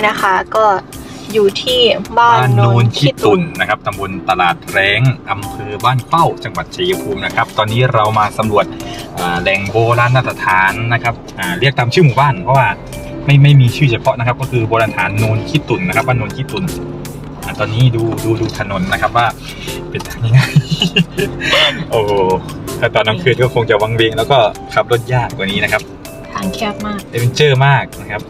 นี่นะคะก็อยู่ที่บ้านบ้านโนโนนนขี้ขี้ตุตุนนนะครับตำบลตลาดแรงอำเภอบ้านเข้าจังหวัดชัยภูมินะครับ ตอนนี้เรามาสำรวจอ่าแหล่งโบราณสถานนะครับอ่าเรียกตามชื่อหมู่บ้านเพราะว่าไม่ไม่มีชื่อเฉพาะนะครับ ก็คือโบราณสถานโนนขี้ตุนนะครับบ้านโนนขี้ตุนอ่าตอนนี้ดูดูดูถนนนะครับว่าเป็นทางยังไงโอ้โหถ้าตอนกลางคืนก็คงจะวังเวงแล้วก็ขับรถยากกว่านี้นะครับ ทางแคบมากเอเวนเจอร์มากนะครับ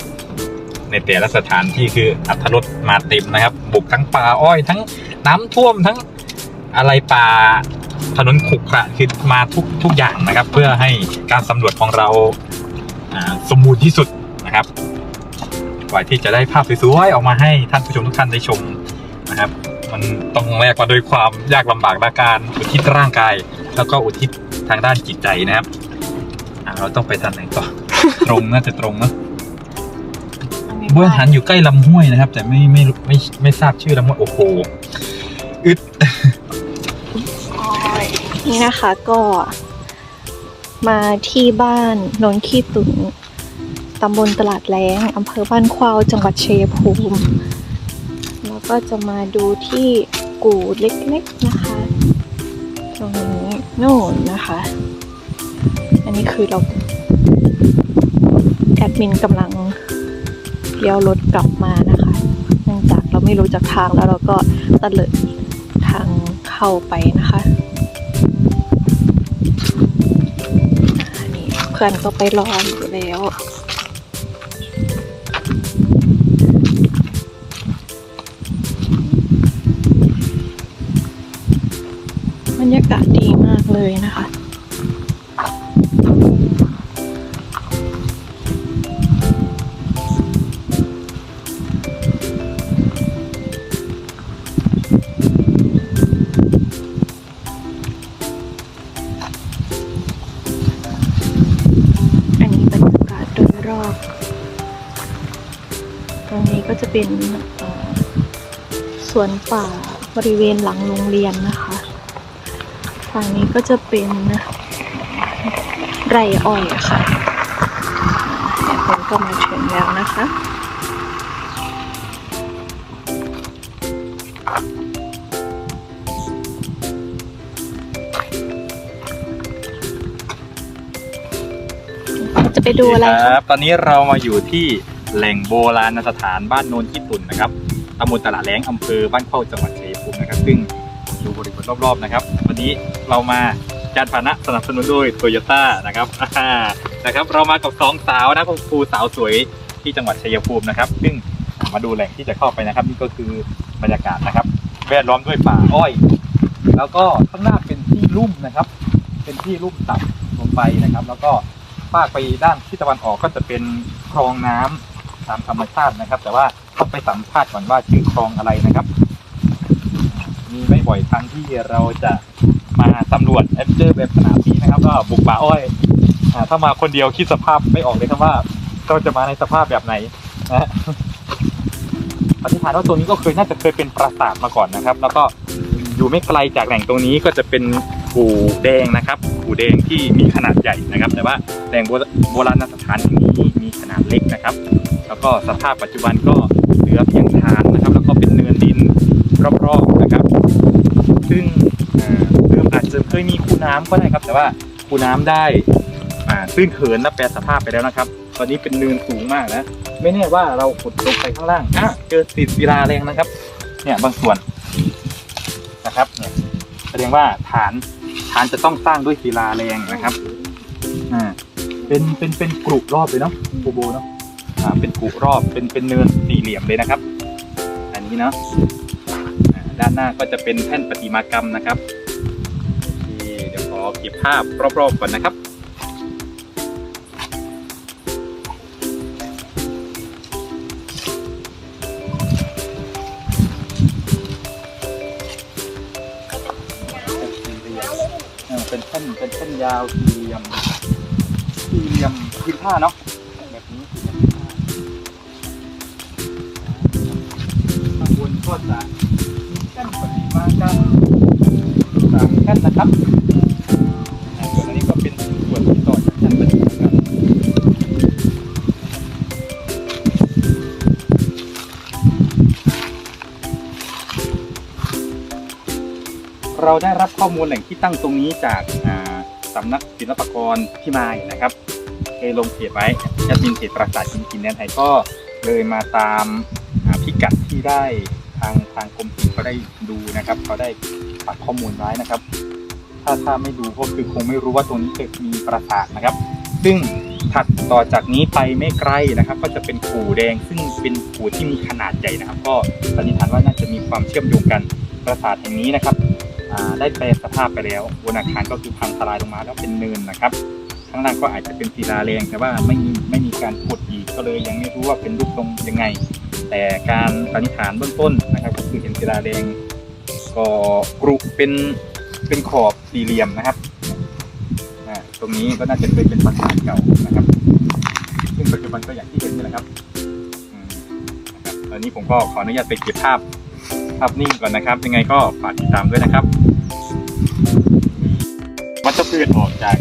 ในแต่ละสถานที่คืออัตรรสมาเต็มนะครับ บุกทั้งป่าอ้อยทั้งน้ำท่วมทั้งอะไรป่าถนนขรุขระคือมาทุกทุกอย่างนะครับ เพื่อให้การสำรวจของเราสมบูรณ์ที่สุดนะครับกว่าที่จะได้ภาพสวยๆออกมาให้ท่านผู้ชมทุกท่านได้ชมนะครับ มันต้องแลกมาด้วยความยากลำบากในการอุทิศร่างกาย แล้วก็อุทิศทางด้านจิตใจนะครับเราต้องไปทางไหนต่อตรงน่าจะตรงนะ บราณสถานอยู่ใกล้ลำห้วยนะครับ แต่ไม่ไม่ไม่ไม่ทราบชื่อลำห้วยโอ้โหอึดนี่นะคะก็มาที่บ้านโนนขี้ตุนตำบลตลาดแรงอำเภอบ้านควาวจังหวัดเชัยภูมิ แล้วก็จะมาดูที่กู่เล็กๆนะคะ ตรงนี้โน่นนะคะ อันนี้คือเราแอดมินกำลัง เลี้ยวรถกลับมานะคะเนื่องจากเราไม่รู้จักทางแล้วเราก็ตะเลิดทางเข้าไปนะคะนนี้เพื่อนก็ไปรออยู่แล้วบรรยากาศดีมากเลยนะคะ จะเป็นสวนป่าบริเวณหลังโรงเรียนนะคะฝั่งนี้ก็จะเป็นไรอ้อยค่ะแอดมินก็มาถึงแล้วนะคะจะไปดูอะไรคะรับ ตอนนี้เรามาอยู่ที่ แหล่งโบราณสถานบ้านโนนขี้ตุนนะครับตำบลตลาดแรงอำเภอบ้านเข้าจังหวัดชัยภูมินะครับ ซึ่งดูบริบทรอบๆนะครับ วันนี้เรามาจานพานะสนับสนุนโดยโตโยต้านะครับนะครับ เรามากับสองสาวนะคุณครูสาวสวยที่จังหวัดชัยภูมินะครับ ซึ่งมาดูแหล่งที่จะเข้าไปนะครับ นี่ก็คือบรรยากาศนะครับ แวดล้อมด้วยป่าอ้อย แล้วก็ข้างหน้าเป็นที่ลุ่มนะครับ เป็นที่ลุ่มต่ำลงไปนะครับ แล้วก็ภาคไปด้านที่ตะวันออกก็จะเป็นคลองน้ำ ตามธรรมชาตินะครับ แต่ว่าต้องไปสัมภาษณ์ก่อนว่าชื่อคลองอะไรนะครับ มีไม่บ่อยครั้งที่เราจะมาสำรวจแอดเจอร์แบบสนามนี้นะครับ ก็บุกป่าอ้อยอถ้ามาคนเดียวคิดสภาพไม่ออกเลยครับว่าเราจะมาในสภาพแบบไหนนะปฏิฐานว่าตรงนี้ก็เคยน่าจะเคยเป็นปราสาทมาก่อนนะครับ แล้วก็อยู่ไม่ไกลจากแหล่งตรงนี้ก็จะเป็นกู่แดงนะครับกู่แดงที่มีขนาดใหญ่นะครับ แต่ว่าแหล่งโบราโบราณสถานแห่งนี้มีขนาดเล็กนะครับ แล้วก็สภาพปัจจุบันก็เหลือเพียงฐานนะครับ แล้วก็เป็นเนินดินรอบๆนะครับ ซึ่งเดิมอาจจะเคยมีคูน้ำก็ได้ครับ แต่ว่าคูน้ำได้อ่าตื้นเขินและแปรสภาพไปแล้วนะครับ ตอนนี้เป็นเนินสูงมากนะไม่แน่ว่าเราขุดลงไปข้างล่างอะเจอติดศิลาแรงนะครับ เนี่ยบางส่วนนะครับเนี่ยแสดงว่าฐานฐานจะต้องสร้างด้วยศิลาแรงนะครับอ่าเป็นเป็นเป็นกรุรอบเลยเนาะโบโบเนาะ เป็นกุรอบเป็นเป็นเนินสี่เหลี่ยมเลยนะครับ อันนี้เนาะด้านหน้าก็จะเป็นแท่นประติมากรรมนะครับเคเดี๋ยวขอเก็บภาพรอบๆก่อนนะครับเป็นแท่นเป็นแท่นยาวสี่เหลี่ยมสี่เหลี่ยมพื้นผ้าเนาะ ก็จะมีขั้นปฏิมากรรมสังขั้นนะครับส่วนอันนี้ก็เป็นส่วนที่ต่อจากขั้นปฏิมากรรเราได้รับข้อมูลแหล่งที่ตั้งตรงนี้จากสำนักศิลปากรพิมายนะครับเคยลงเพจไว้จะมินเพจปราสาทกินกินแนนไทยก็เลยมาตามพิกัดที่ได้ ทางทางกรมศิลป์เขาได้ดูนะครับเขาได้ปักข้อมูลไว้นะครับ ถ้าถ้าไม่ดูก็คือคงไม่รู้ว่าตรงนี้เคยมีปราสาทนะครับ ซึ่งถัดต่อจากนี้ไปไม่ไกลนะครับ ก็จะเป็นกู่แดงซึ่งเป็นกู่ที่มีขนาดใหญ่นะครับ ก็สันนิษฐานว่าน่าจะมีความเชื่อมโยงกันปราสาทแห่งนี้นะครับได้แปลสภาพไปแล้วบนอาคารก็คือพังทลายลงมาแล้วเป็นเนินนะครับข้างล่างก็อาจจะเป็นศิลาแรงแต่ว่าไม่มีไม่มีการขุดอีกก็เลยยังไม่รู้ว่าเป็นรูปทรงยังไง แต่การสันนิษฐานเบื้องต้นนะครับก็คือเห็นศิลาแรงก็กรุเป็นเป็นขอบสี่เหลี่ยมนะครับตรงนี้ก็น่าจะเคยเป็นปราสาทเก่านะครับ ซึ่งปัจจุบันก็อย่างที่เห็นนี่แหละครับอืมนะครับตอนนี้ผมก็ขออนุญาตไปเก็บภาพภาพนิ่งก่อนนะครับ ยังไงก็ฝากติดตามด้วยนะครับวัชพืชออกจาก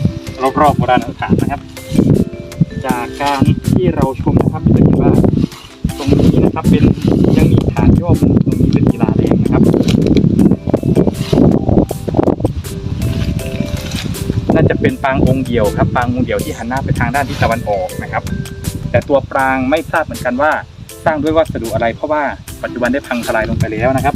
รอบๆโบราณสถานนะครับ จากการที่เราชมนะครับจะเห็นว่า นี้นะครับ เป็นยังมีฐานย่อมุมตรงนี้เป็นกีฬาแรงนะครับน่าจะเป็นปางองค์เดียวครับปางองค์เดียวที่หันหน้าไปทางด้านทิศตะวันออกนะครับ แต่ตัวปรางไม่ทราบเหมือนกันว่า สร้างด้วยวัสดุอะไรเพราะว่าปัจจุบันได้พังทลายลงไปแล้วนะครับ